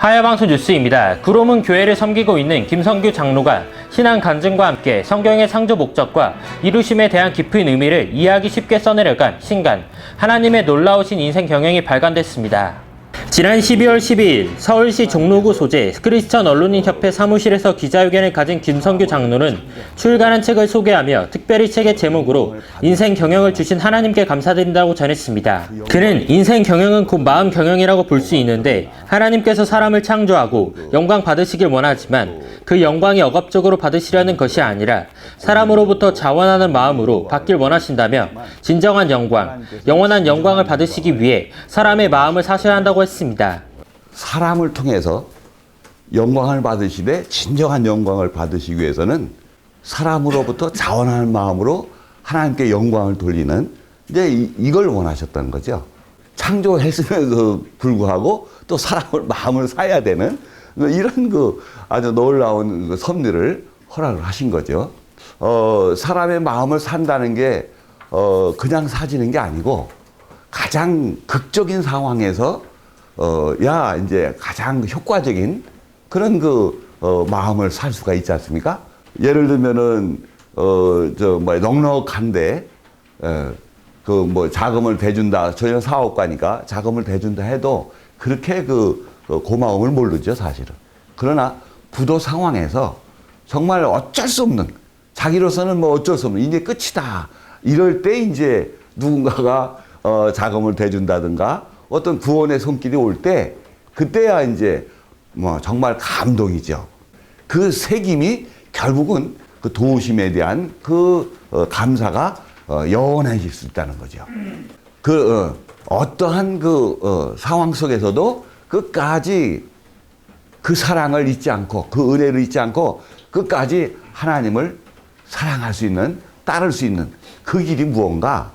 하야방송 뉴스입니다. 구로문 교회를 섬기고 있는 김성규 장로가 신앙 간증과 함께 성경의 창조 목적과 이루심에 대한 깊은 의미를 이해하기 쉽게 써내려간 신간 하나님의 놀라우신 인생 경영이 발간됐습니다. 지난 12월 12일 서울시 종로구 소재 크리스천 언론인협회 사무실에서 기자회견을 가진 김성규 장로는 출간한 책을 소개하며 특별히 책의 제목으로 인생 경영을 주신 하나님께 감사드린다고 전했습니다. 그는 인생 경영은 곧 마음 경영이라고 볼 수 있는데 하나님께서 사람을 창조하고 영광 받으시길 원하지만 그 영광이 억압적으로 받으시려는 것이 아니라 사람으로부터 자원하는 마음으로 받길 원하신다며 진정한 영광, 영원한 영광을 받으시기 위해 사람의 마음을 사셔야 한다고 했습니다. 사람을 통해서 영광을 받으시되 진정한 영광을 받으시기 위해서는 사람으로부터 자원하는 마음으로 하나님께 영광을 돌리는 이제 이- 이걸 원하셨다는 거죠. 창조했음에도 불구하고 또 사람을 마음을 사야 되는 이런 그 아주 놀라운 그 섭리를 허락을 하신 거죠. 어, 사람의 마음을 산다는 게 어, 그냥 사지는 게 아니고 가장 극적인 상황에서 어, 야, 이제 가장 효과적인 그런 그, 어, 마음을 살 수가 있지 않습니까? 예를 들면은, 어, 저, 뭐, 넉넉한데, 어, 그, 뭐, 자금을 대준다. 저희는 사업가니까 자금을 대준다 해도 그렇게 그, 그 고마움을 모르죠, 사실은. 그러나 부도 상황에서 정말 어쩔 수 없는, 자기로서는 뭐 어쩔 수 없는, 이제 끝이다. 이럴 때 이제 누군가가 어, 자금을 대준다든가 어떤 구원의 손길이 올 때 그때야 이제 뭐 정말 감동이죠. 그 새김이 결국은 그 도우심에 대한 그 어, 감사가 어, 영원해질 수 있다는 거죠. 그 어, 떠한그 어, 상황 속에서도 끝까지 그 사랑을 잊지 않고 그 은혜를 잊지 않고 끝까지 하나님을 사랑할 수 있는 따를 수 있는 그 길이 무언가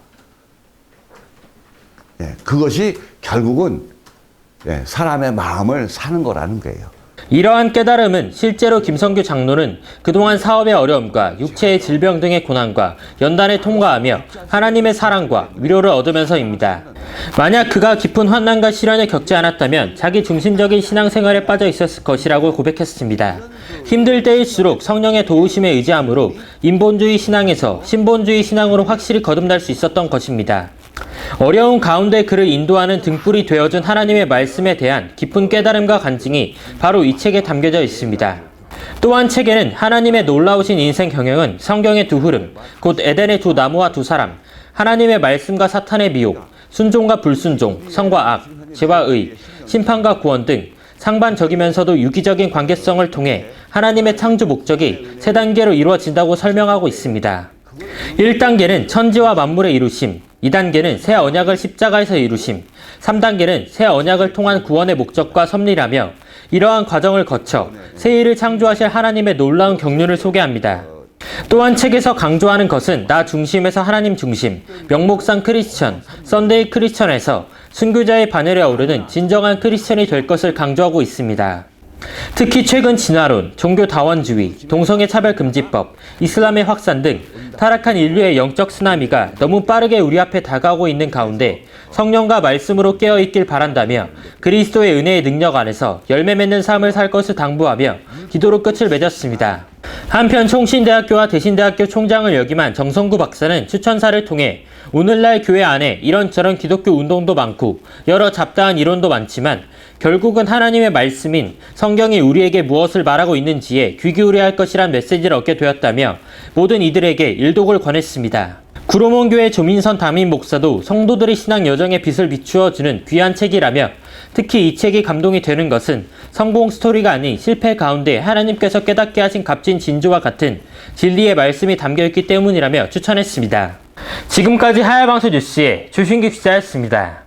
예, 그것이 결국은 예, 사람의 마음을 사는 거라는 거예요. 이러한 깨달음은 실제로 김성규 장로는 그동안 사업의 어려움과 육체의 질병 등의 고난과 연단을 통과하며 하나님의 사랑과 위로를 얻으면서입니다. 만약 그가 깊은 환난과 시련을 겪지 않았다면 자기 중심적인 신앙생활에 빠져 있었을 것이라고 고백했습니다. 힘들 때일수록 성령의 도우심에 의지함으로 인본주의 신앙에서 신본주의 신앙으로 확실히 거듭날 수 있었던 것입니다. 어려운 가운데 그를 인도하는 등불이 되어준 하나님의 말씀에 대한 깊은 깨달음과 간증이 바로 이 책에 담겨져 있습니다. 또한 책에는 하나님의 놀라우신 인생 경영은 성경의 두 흐름, 곧 에덴의 두 나무와 두 사람, 하나님의 말씀과 사탄의 미혹, 순종과 불순종, 성과 악, 죄와 의, 심판과 구원 등 상반적이면서도 유기적인 관계성을 통해 하나님의 창조 목적이 세 단계로 이루어진다고 설명하고 있습니다. 1단계는 천지와 만물의 이루심, 2단계는 새 언약을 십자가에서 이루심, 3단계는 새 언약을 통한 구원의 목적과 섭리라며 이러한 과정을 거쳐 새 일을 창조하실 하나님의 놀라운 경륜을 소개합니다. 또한 책에서 강조하는 것은 나 중심에서 하나님 중심, 명목상 크리스천, 썬데이 크리스천에서 순교자의 바늘에 오르는 진정한 크리스천이 될 것을 강조하고 있습니다. 특히 최근 진화론, 종교 다원주의, 동성애 차별 금지법, 이슬람의 확산 등 타락한 인류의 영적 쓰나미가 너무 빠르게 우리 앞에 다가오고 있는 가운데 성령과 말씀으로 깨어 있길 바란다며 그리스도의 은혜의 능력 안에서 열매 맺는 삶을 살 것을 당부하며 기도로 끝을 맺었습니다. 한편 총신대학교와 대신대학교 총장을 역임한 정성구 박사는 추천사를 통해 오늘날 교회 안에 이런저런 기독교 운동도 많고 여러 잡다한 이론도 많지만 결국은 하나님의 말씀인 성경이 우리에게 무엇을 말하고 있는지에 귀 기울여야 할 것이란 메시지를 얻게 되었다며 모든 이들에게 일독을 권했습니다. 구로몬교회 조민선 담임 목사도 성도들의 신앙 여정에 빛을 비추어주는 귀한 책이라며 특히 이 책이 감동이 되는 것은 성공 스토리가 아닌 실패 가운데 하나님께서 깨닫게 하신 값진 진주와 같은 진리의 말씀이 담겨있기 때문이라며 추천했습니다. 지금까지 하야방송 뉴스의 조신규 기자였습니다.